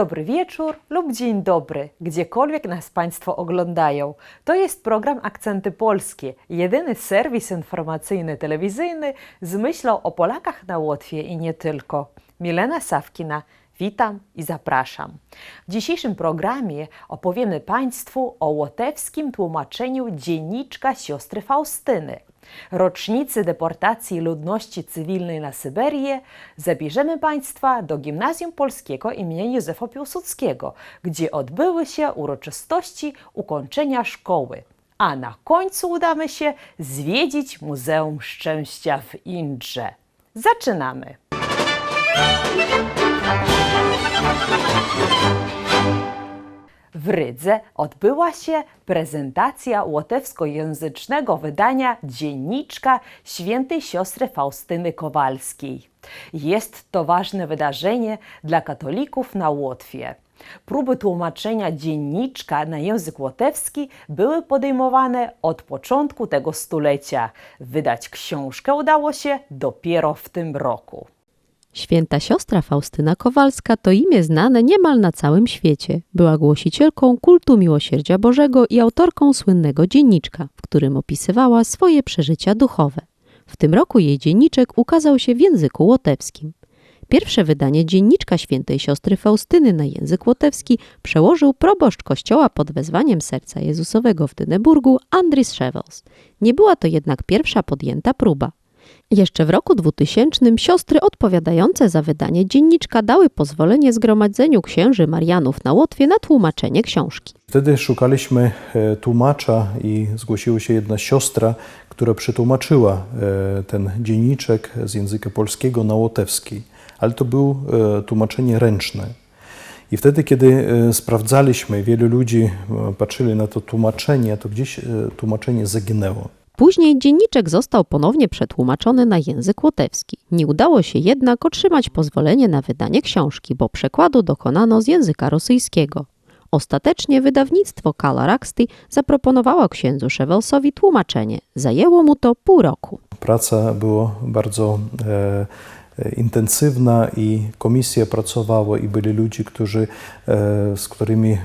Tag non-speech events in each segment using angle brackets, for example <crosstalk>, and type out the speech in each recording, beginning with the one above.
Dobry wieczór lub dzień dobry, gdziekolwiek nas Państwo oglądają. To jest program Akcenty Polskie, jedyny serwis informacyjny telewizyjny z myślą o Polakach na Łotwie i nie tylko. Milena Sawkina, witam i zapraszam. W dzisiejszym programie opowiemy Państwu o łotewskim tłumaczeniu dzienniczka siostry Faustyny. Rocznicy deportacji ludności cywilnej na Syberię zabierzemy Państwa do Gimnazjum Polskiego im. Józefa Piłsudskiego, gdzie odbyły się uroczystości ukończenia szkoły. A na końcu udamy się zwiedzić Muzeum Szczęścia w Indrze. Zaczynamy! W Rydze odbyła się prezentacja łotewskojęzycznego wydania dzienniczka świętej siostry Faustyny Kowalskiej. Jest to ważne wydarzenie dla katolików na Łotwie. Próby tłumaczenia dzienniczka na język łotewski były podejmowane od początku tego stulecia. Wydać książkę udało się dopiero w tym roku. Święta siostra Faustyna Kowalska to imię znane niemal na całym świecie. Była głosicielką kultu miłosierdzia Bożego i autorką słynnego dzienniczka, w którym opisywała swoje przeżycia duchowe. W tym roku jej dzienniczek ukazał się w języku łotewskim. Pierwsze wydanie dzienniczka świętej siostry Faustyny na język łotewski przełożył proboszcz kościoła pod wezwaniem serca Jezusowego w Dyneburgu Andris Szewels. Nie była to jednak pierwsza podjęta próba. Jeszcze w roku 2000 siostry odpowiadające za wydanie dzienniczka dały pozwolenie Zgromadzeniu Księży Marianów na Łotwie na tłumaczenie książki. Wtedy szukaliśmy e, tłumacza i zgłosiła się jedna siostra, która przetłumaczyła e, ten dzienniczek z języka polskiego na łotewski, ale to było e, tłumaczenie ręczne. I wtedy, kiedy sprawdzaliśmy, wielu ludzi patrzyli na to tłumaczenie, to gdzieś tłumaczenie zaginęło. Później dzienniczek został ponownie przetłumaczony na język łotewski. Nie udało się jednak otrzymać pozwolenie na wydanie książki, bo przekładu dokonano z języka rosyjskiego. Ostatecznie wydawnictwo Kala Raksty zaproponowało księdzu Szewelsowi tłumaczenie. Zajęło mu to pół roku. Praca była bardzo e, intensywna i komisja pracowała i byli ludzie, którzy, z którymi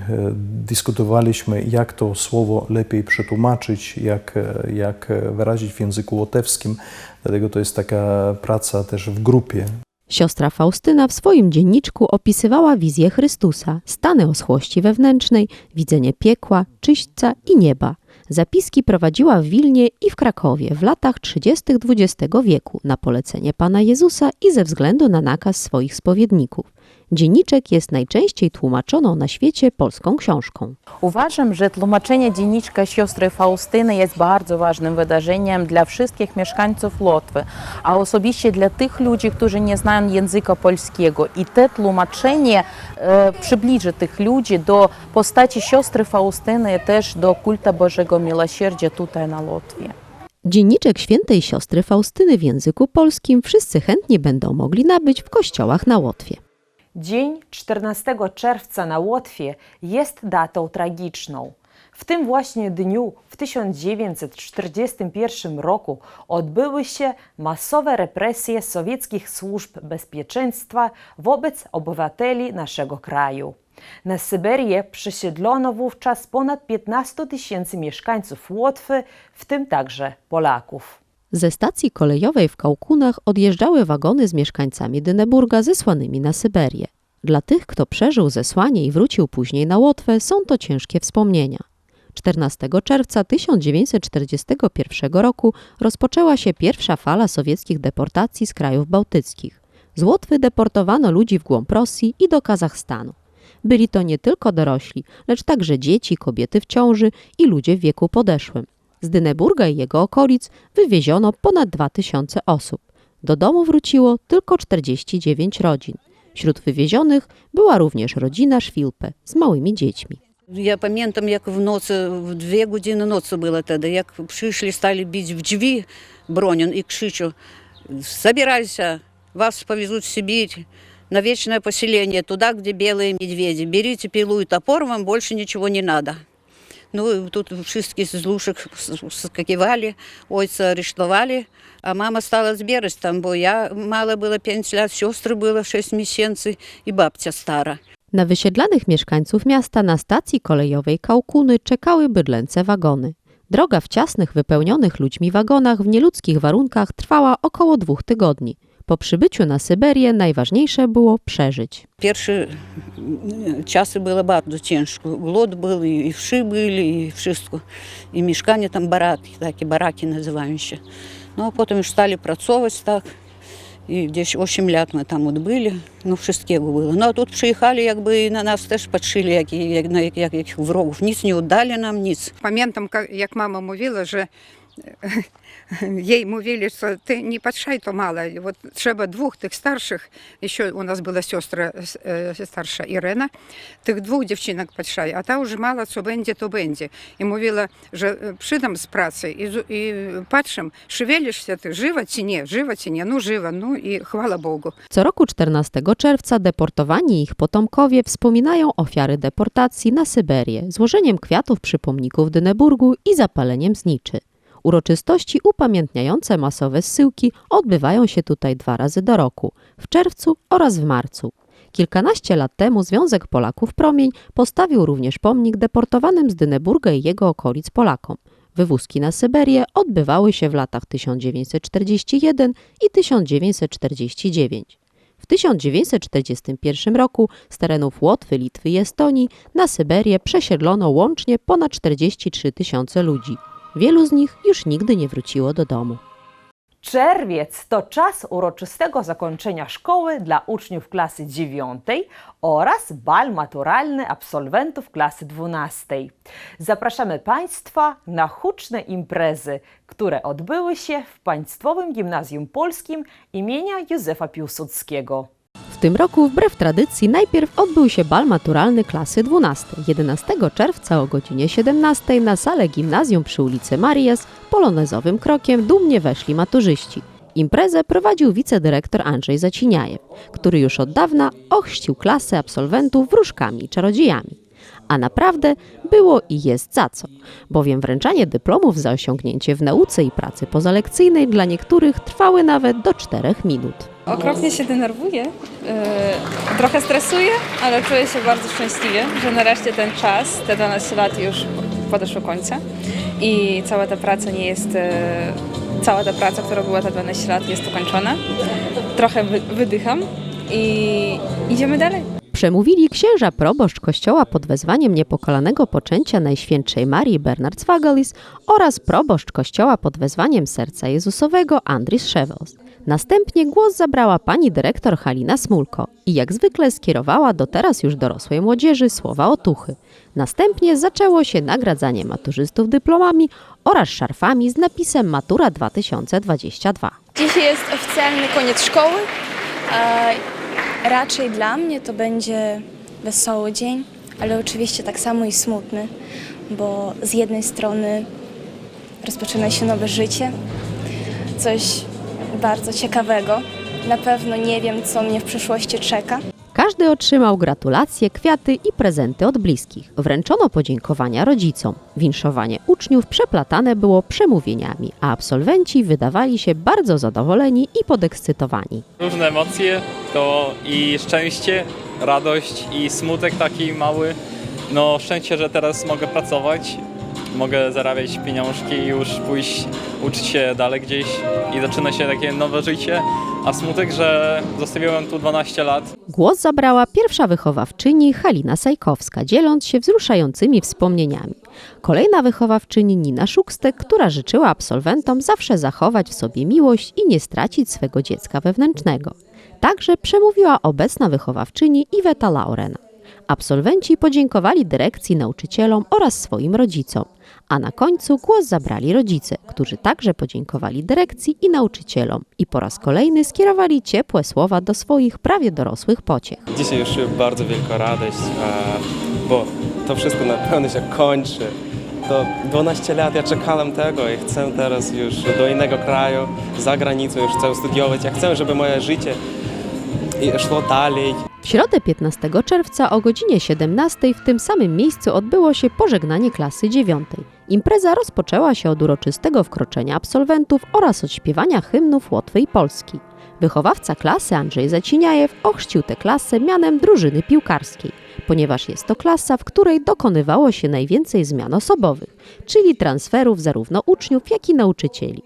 dyskutowaliśmy, jak to słowo lepiej przetłumaczyć, jak, jak wyrazić w języku łotewskim. Dlatego to jest taka praca też w grupie. Siostra Faustyna w swoim dzienniczku opisywała wizję Chrystusa, stany oschłości wewnętrznej, widzenie piekła, czyśćca i nieba. Zapiski prowadziła w Wilnie i w Krakowie w latach 30. XX wieku na polecenie Pana Jezusa i ze względu na nakaz swoich spowiedników. Dzienniczek jest najczęściej tłumaczoną na świecie polską książką. Uważam, że tłumaczenie dzienniczka siostry Faustyny jest bardzo ważnym wydarzeniem dla wszystkich mieszkańców Łotwy, a osobiście dla tych ludzi, którzy nie znają języka polskiego. I to tłumaczenie e, przybliży tych ludzi do postaci siostry Faustyny też do kulta Bożego Miłosierdzia tutaj na Łotwie. Dzienniczek świętej siostry Faustyny w języku polskim wszyscy chętnie będą mogli nabyć w kościołach na Łotwie. Dzień 14 czerwca na Łotwie jest datą tragiczną. W tym właśnie dniu w 1941 roku odbyły się masowe represje sowieckich służb bezpieczeństwa wobec obywateli naszego kraju. Na Syberię przesiedlono wówczas ponad 15 tysięcy mieszkańców Łotwy, w tym także Polaków. Ze stacji kolejowej w Kałkunach odjeżdżały wagony z mieszkańcami Dyneburga zesłanymi na Syberię. Dla tych, kto przeżył zesłanie i wrócił później na Łotwę, są to ciężkie wspomnienia. 14 czerwca 1941 roku rozpoczęła się pierwsza fala sowieckich deportacji z krajów bałtyckich. Z Łotwy deportowano ludzi w głąb Rosji i do Kazachstanu. Byli to nie tylko dorośli, lecz także dzieci, kobiety w ciąży i ludzie w wieku podeszłym. Z Dyneburga i jego okolic wywieziono ponad 2000 osób. Do domu wróciło tylko 49 rodzin. Wśród wywiezionych była również rodzina Szwilpe z małymi dziećmi. Я пам'ятам, як вночі, в дві години ночі було тоді, як прийшли, стали бити в дві Бронін і кричу, собирайся, вас повезут в Сибирь, на вечное поселение, туда, где белые медведи. Берите пилу и топор, вам больше ничего не надо. Ну, тут wszystkie z łóżek skakiwali, ojca aresztowali, a mama stała zbierać tam, bo ja mała była 5 lat, siostry było 6 miesięcy i babcia stara. Na wysiedlanych mieszkańców miasta na stacji kolejowej Kałkuny czekały bydlęce wagony. Droga w ciasnych, wypełnionych ludźmi wagonach w nieludzkich warunkach trwała około dwóch tygodni. Po przybyciu na Syberię najważniejsze było przeżyć. Pierwsze часи було bardzo ciężko. Głód był, i wszy byli, i wszystko. I mieszkanie tam baraki, takie baraki nazywają się. No a potem już stali pracować tak. I gdzieś 8 lat my tam odbyli, no wszystkiego było. No a тут przyjechali, jakby i na nas też patrzyli, jak, jak, na jak, jakich wrogów. Nic nie oddali nam, nic. Pamiętam, jak mama mówiła, że <laughs> jej mówili, że ty nie patrzaj to mało, вот trzeba dwóch tych starszych, jeszcze u nas była siostra e, starsza Irena, tych dwóch dziewczynek patrzaj, a ta już mała, co będzie, to będzie. I mówiła, że e, przydam z pracy i, z- i patrzę, szewelisz się ty, żywa czy nie, żywa czy nie, no żywa, no i chwała Bogu. Co roku 14 czerwca deportowani i ich potomkowie wspominają ofiary deportacji na Syberię złożeniem kwiatów przy pomniku w Dyneburgu i zapaleniem zniczy. Uroczystości upamiętniające masowe zsyłki odbywają się tutaj dwa razy do roku w czerwcu oraz w marcu. Kilkanaście lat temu Związek Polaków Promień postawił również pomnik deportowanym z Dyneburga i jego okolic Polakom. Wywózki na Syberię odbywały się w latach 1941 i 1949. W 1941 roku z terenów Łotwy, Litwy i Estonii na Syberię przesiedlono łącznie ponad 43 tysiące ludzi. Wielu z nich już nigdy nie wróciło do domu. Czerwiec to czas uroczystego zakończenia szkoły dla uczniów klasy 9 oraz bal maturalny absolwentów klasy 12. Zapraszamy Państwa na huczne imprezy, które odbyły się w Państwowym Gimnazjum Polskim imienia Józefa Piłsudskiego. W tym roku, wbrew tradycji, najpierw odbył się bal maturalny klasy 12. 11 czerwca o godzinie 17 na salę gimnazjum przy ulicy Marias polonezowym krokiem dumnie weszli maturzyści. Imprezę prowadził wicedyrektor Andrzej Zaciniajew, który już od dawna ochrzcił klasę absolwentów wróżkami i czarodziejami. A naprawdę było i jest za co, bowiem wręczanie dyplomów za osiągnięcie w nauce i pracy pozalekcyjnej dla niektórych trwały nawet do 4 minut. Okropnie się denerwuję, yy, trochę stresuję, ale czuję się bardzo szczęśliwie, że nareszcie ten czas, te 12 lat już podeszło końca i cała ta praca nie jest, yy, cała ta praca, która była te 12 lat jest ukończona. Trochę wy, wydycham i idziemy dalej. Przemówili księża proboszcz kościoła pod wezwaniem niepokalanego poczęcia Najświętszej Marii Bernard Swagalis oraz proboszcz kościoła pod wezwaniem Serca Jezusowego Andris Szewels. Następnie głos zabrała pani dyrektor Halina Smulko i jak zwykle skierowała do teraz już dorosłej młodzieży słowa otuchy. Następnie zaczęło się nagradzanie maturzystów dyplomami oraz szarfami z napisem Matura 2022. Dzisiaj jest oficjalny koniec szkoły. a Raczej dla mnie to będzie wesoły dzień, ale oczywiście tak samo i smutny, bo z jednej strony rozpoczyna się nowe życie, coś bardzo ciekawego. Na pewno nie wiem, co mnie w przyszłości czeka. Każdy otrzymał gratulacje, kwiaty i prezenty od bliskich. Wręczono podziękowania rodzicom. Winszowanie uczniów przeplatane było przemówieniami, a absolwenci wydawali się bardzo zadowoleni i podekscytowani. różne emocje, to i szczęście, radość i smutek taki mały. No szczęście, że teraz mogę pracować, mogę zarabiać pieniążki i już pójść uczyć się dalej gdzieś i zaczyna się takie nowe życie, a smutek, że zostawiłem tu 12 lat. Głos zabrała pierwsza wychowawczyni Halina Sajkowska, dzieląc się wzruszającymi wspomnieniami. Kolejna wychowawczyni Nina Szukstek, która życzyła absolwentom zawsze zachować w sobie miłość i nie stracić swego dziecka wewnętrznego. Także przemówiła obecna wychowawczyni Iweta Laurena. Absolwenci podziękowali dyrekcji, nauczycielom oraz swoim rodzicom, a na końcu głos zabrali rodzice, którzy także podziękowali dyrekcji i nauczycielom i po raz kolejny skierowali ciepłe słowa do swoich prawie dorosłych pociech. Dzisiaj już bardzo wielka radość, bo to wszystko na pewno się kończy. To 12 lat ja czekałem tego i chcę teraz już do innego kraju, za granicą, już chcę studiować. Ja chcę, żeby moje życie i szło dalej. W środę 15 czerwca o godzinie 17 w tym samym miejscu odbyło się pożegnanie klasy 9. Impreza rozpoczęła się od uroczystego wkroczenia absolwentów oraz od śpiewania hymnów Łotwy i Polski. Wychowawca klasy Andrzej Zaciniajew ochrzcił tę klasę mianem drużyny piłkarskiej. ponieważ jest to klasa, w której dokonywało się najwięcej zmian osobowych, czyli transferów zarówno uczniów, jak i nauczycieli.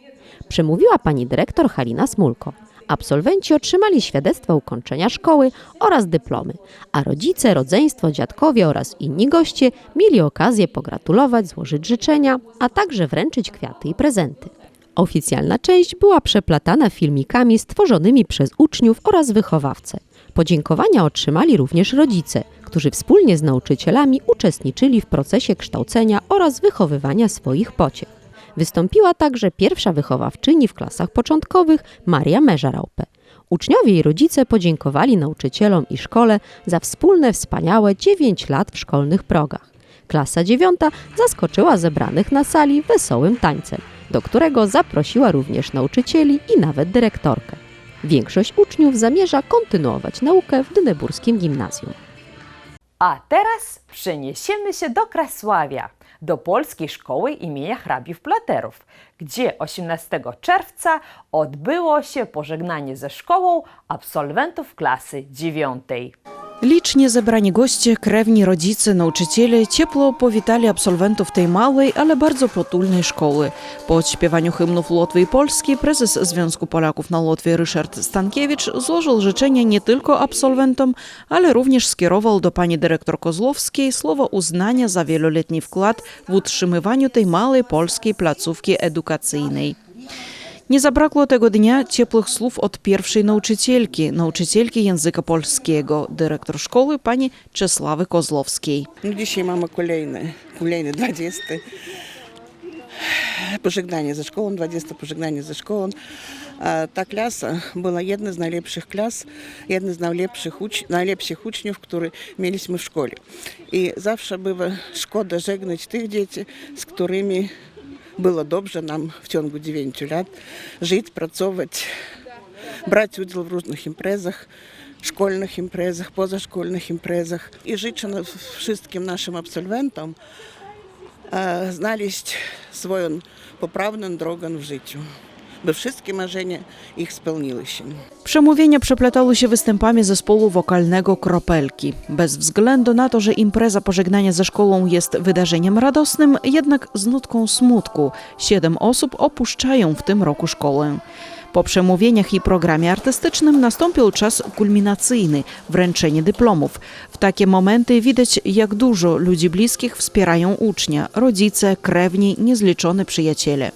Przemówiła pani dyrektor Halina Smulko. Absolwenci otrzymali świadectwa ukończenia szkoły oraz dyplomy, a rodzice, rodzeństwo, dziadkowie oraz inni goście mieli okazję pogratulować, złożyć życzenia, a także wręczyć kwiaty i prezenty. Oficjalna część była przeplatana filmikami stworzonymi przez uczniów oraz wychowawcę. Podziękowania otrzymali również rodzice, którzy wspólnie z nauczycielami uczestniczyli w procesie kształcenia oraz wychowywania swoich pociech. Wystąpiła także pierwsza wychowawczyni w klasach początkowych Maria Meżarałpe. Uczniowie i rodzice podziękowali nauczycielom i szkole za wspólne wspaniałe 9 lat w szkolnych progach. Klasa dziewiąta zaskoczyła zebranych na sali wesołym tańcem, do którego zaprosiła również nauczycieli i nawet dyrektorkę. Większość uczniów zamierza kontynuować naukę w Dyneburskim Gimnazjum. A teraz przeniesiemy się do Krasławia, do Polskiej Szkoły imienia hrabiów Platerów, gdzie 18 czerwca odbyło się pożegnanie ze szkołą absolwentów klasy dziewiątej. Licznie zebrani goście, krewni, rodzice, nauczyciele ciepło powitali absolwentów tej małej, ale bardzo potulnej szkoły. Po odśpiewaniu hymnów Łotwy i Polski prezes Związku Polaków na Łotwie Ryszard Stankiewicz złożył życzenia nie tylko absolwentom, ale również skierował do pani dyrektor Kozłowskiej słowo uznania za wieloletni wkład w utrzymywaniu tej małej polskiej placówki edukacyjnej. Nie zabrakło tego dnia ciepłych słów od pierwszej nauczycielki, nauczycielki języka polskiego, dyrektor szkoły pani Czesławy Kozłowskiej. No dzisiaj mamy kolejny, kolejny 20. Pożegnanie ze szkołą, 20 pożegnanie ze szkołą. Ta klasa była jedna z najlepszych klas, jedna z najlepszych, ucz, najlepszych uczniów, które mieliśmy w szkole. I zawsze bywa szkoda żegnać tych dzieci, z którymi było dobrze nam w ciągu 9 lat żyć, pracować, brać udział w różnych imprezach, szkolnych imprezach, pozaszkolnych imprezach. I życzę na- wszystkim naszym absolwentom e, znaleźć swoją poprawną drogę w życiu, by wszystkie marzenia ich spełniły się. Przemówienia przeplatały się występami zespołu wokalnego Kropelki. Bez względu na to, że impreza pożegnania ze szkołą jest wydarzeniem radosnym, jednak z nutką smutku. Siedem osób opuszczają w tym roku szkołę. Po przemówieniach i programie artystycznym nastąpił czas kulminacyjny wręczenie dyplomów. W takie momenty widać, jak dużo ludzi bliskich wspierają ucznia rodzice, krewni, niezliczone przyjaciele.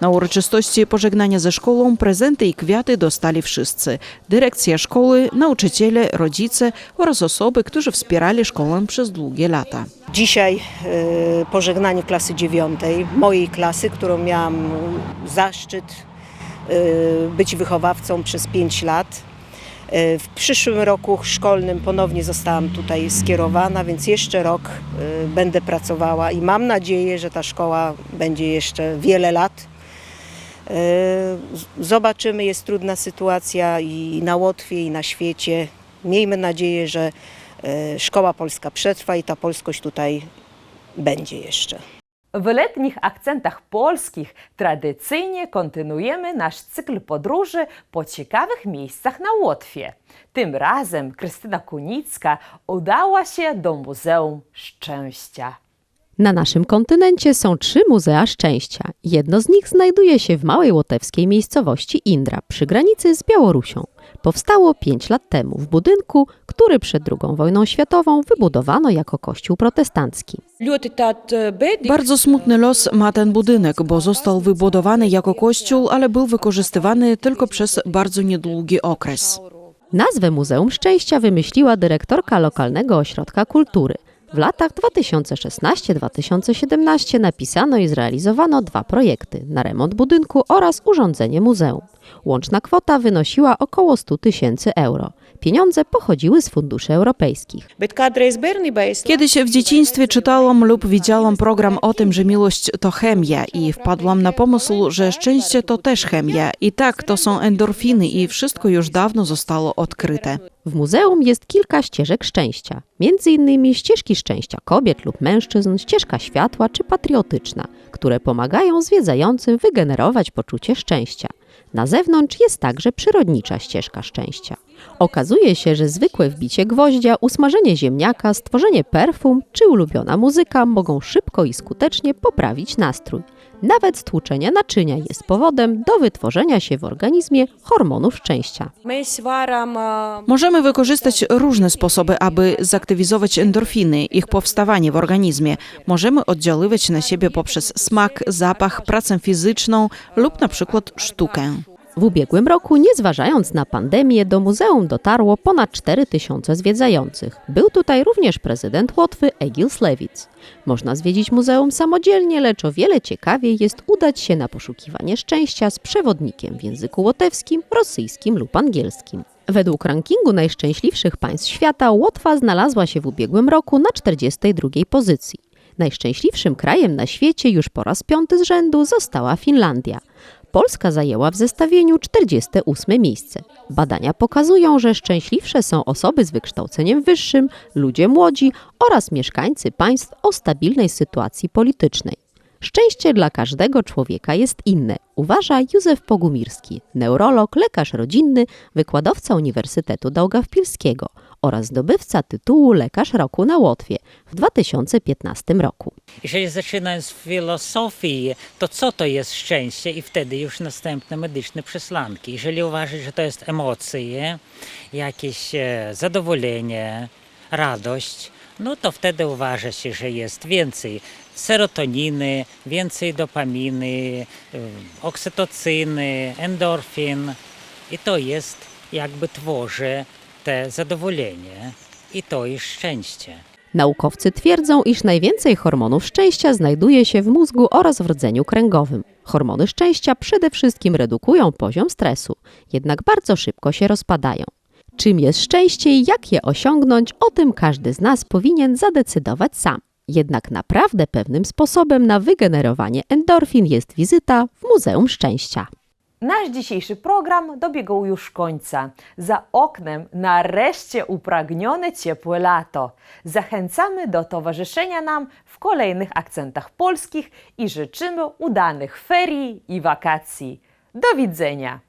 Na uroczystości pożegnania ze szkołą prezenty i kwiaty dostali wszyscy: dyrekcja szkoły, nauczyciele, rodzice oraz osoby, którzy wspierali szkołę przez długie lata. Dzisiaj e, pożegnanie klasy dziewiątej, mojej klasy, którą miałam zaszczyt e, być wychowawcą przez 5 lat. E, W przyszłym roku szkolnym ponownie zostałam tutaj skierowana, więc jeszcze rok e, będę pracowała i mam nadzieję, że ta szkoła będzie jeszcze wiele lat. E, Zobaczymy, jest trudna sytuacja i na Łotwie, i na świecie. Miejmy nadzieję, że szkoła polska przetrwa i ta polskość tutaj będzie jeszcze. W letnich akcentach polskich tradycyjnie kontynuujemy nasz cykl podróży po ciekawych miejscach na Łotwie. Tym razem Krystyna Kunicka udała się do Muzeum Szczęścia. Na naszym kontynencie są trzy muzea szczęścia. Jedno z nich znajduje się w małej łotewskiej miejscowości Indra przy granicy z Białorusią. Powstało 5 lat temu w budynku, który przed II wojną światową wybudowano jako kościół protestancki. Bardzo smutny los ma ten budynek, bo został wybudowany jako kościół, ale był wykorzystywany tylko przez bardzo niedługi okres. Nazwę Muzeum Szczęścia wymyśliła dyrektorka lokalnego ośrodka kultury. W latach 2016-2017 napisano i zrealizowano dwa projekty na remont budynku oraz urządzenie muzeum. Łączna kwota wynosiła około 100 tysięcy euro. Pieniądze pochodziły z funduszy europejskich. Kiedyś w dzieciństwie czytałam lub widziałam program o tym, że miłość to chemia i wpadłam na pomysł, że szczęście to też chemia. I tak, to są endorfiny i wszystko już dawno zostało odkryte. W muzeum jest kilka ścieżek szczęścia, między innymi ścieżki szczęścia kobiet lub mężczyzn, ścieżka światła czy patriotyczna, które pomagają zwiedzającym wygenerować poczucie szczęścia. Na zewnątrz jest także przyrodnicza ścieżka szczęścia. Okazuje się, że zwykłe wbicie gwoździa, usmażenie ziemniaka, stworzenie perfum czy ulubiona muzyka mogą szybko i skutecznie poprawić nastrój. Nawet stłuczenie naczynia jest powodem do wytworzenia się w organizmie hormonu szczęścia. Możemy wykorzystać różne sposoby, aby zaktywizować endorfiny, ich powstawanie w organizmie. Możemy oddziaływać na siebie poprzez smak, zapach, pracę fizyczną lub na przykład sztukę. W ubiegłym roku, nie zważając na pandemię, do muzeum dotarło ponad 4 tysiące zwiedzających. Był tutaj również prezydent Łotwy Egil Lewitz. Można zwiedzić muzeum samodzielnie, lecz o wiele ciekawiej jest udać się na poszukiwanie szczęścia z przewodnikiem w języku łotewskim, rosyjskim lub angielskim. Według rankingu najszczęśliwszych państw świata Łotwa znalazła się w ubiegłym roku na 42 pozycji. Najszczęśliwszym krajem na świecie już po raz piąty z rzędu została Finlandia. Polska zajęła w zestawieniu 48 miejsce. Badania pokazują, że szczęśliwsze są osoby z wykształceniem wyższym, ludzie młodzi oraz mieszkańcy państw o stabilnej sytuacji politycznej. Szczęście dla każdego człowieka jest inne, uważa Józef Pogumirski, neurolog, lekarz rodzinny, wykładowca Uniwersytetu Daugavpilskiego oraz zdobywca tytułu Lekarz Roku na Łotwie w 2015 roku. Jeżeli zaczynając z filozofii, to co to jest szczęście i wtedy już następne medyczne przesłanki. Jeżeli uważać, że to jest emocje, jakieś e, zadowolenie, radość, no to wtedy uważa się, że jest więcej serotoniny, więcej dopaminy, e, oksytocyny, endorfin i to jest jakby tworzy te zadowolenie i to jest szczęście. Naukowcy twierdzą, iż najwięcej hormonów szczęścia znajduje się w mózgu oraz w rdzeniu kręgowym. Hormony szczęścia przede wszystkim redukują poziom stresu, jednak bardzo szybko się rozpadają. Czym jest szczęście i jak je osiągnąć, o tym każdy z nas powinien zadecydować sam. Jednak naprawdę pewnym sposobem na wygenerowanie endorfin jest wizyta w Muzeum Szczęścia. Nasz dzisiejszy program dobiegł już końca. Za oknem nareszcie upragnione ciepłe lato. Zachęcamy do towarzyszenia nam w kolejnych akcentach polskich i życzymy udanych ferii i wakacji. Do widzenia!